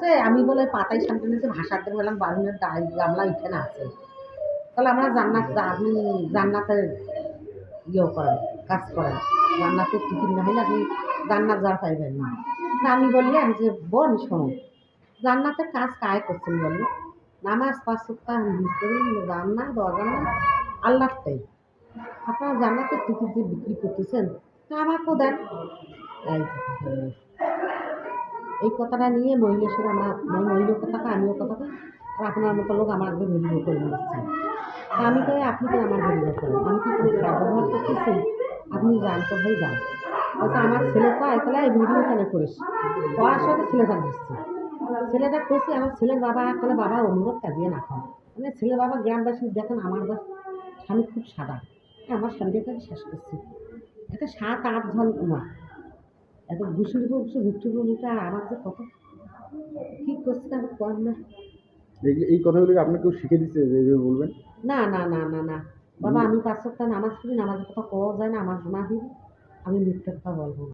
আসছে আমি বলে পাতায় শান্তি নিয়েছে ভাষাতে বললাম, বারুনের গামলা এখানে আছে। তাহলে আমরা জান্নাত আপনি জান্নাতের ইয়ে করেন, কাজ করেন। জান্নাতের টিকিট না হলে আপনি জান্নাত যাওয়ার পাইবেন না। আমি বললাম যে বোন, শোনো, জান্নাতের কাজ কায় করছেন বলল? নামাজ পাঁচ সপ্তাহ জান্নাত অজান্নাত আল্লাহটাই আপনারা জান্নাতের টিকিট যে বিক্রি করতেছেন তা আমাকেও দেন। এই কথাটা নিয়ে মহিলার সাথে আমরা মানে মহিলার কথাটা, আমিও কথাটা, আর আপনার মতো লোক আমার একদম ভিডিও করে নিচ্ছে আমি কই আপনি তো আমার ভিডিও করেন আমি কি করে ব্যবহার করতেছি আপনি যান তো ভাই, যান। বলছে আমার ছেলে কয় তাহলে এই ভিডিও কেন করিস? করার সাথে ছেলেটা দিচ্ছে ছেলেটা করছি আমার ছেলের বাবা, তাহলে বাবা অনুরোধ কাজিয়ে না খাও। মানে ছেলের বাবা গ্রামবাসী, দেখেন আমার বা স্বামী খুব সাদা। আমার স্বামীটাকে শেষ করছি। একটা সাত, আট জন এত ঘুষুর ঘুষু ঘুরটুকু মুখে আর আমার যে কত কী করছে আমি কর না। এই- এই কথাগুলো আপনি আপনাকে কেউ শিখে দিচ্ছে যে বলবেন? না না না না না। বাবা আমি পাঁচ সপ্তাহ নামাজ পড়ি নামাজের কথা কওয়া যায় না আমার গুণা দিবি আমি মিথ্যা কথা বলব না।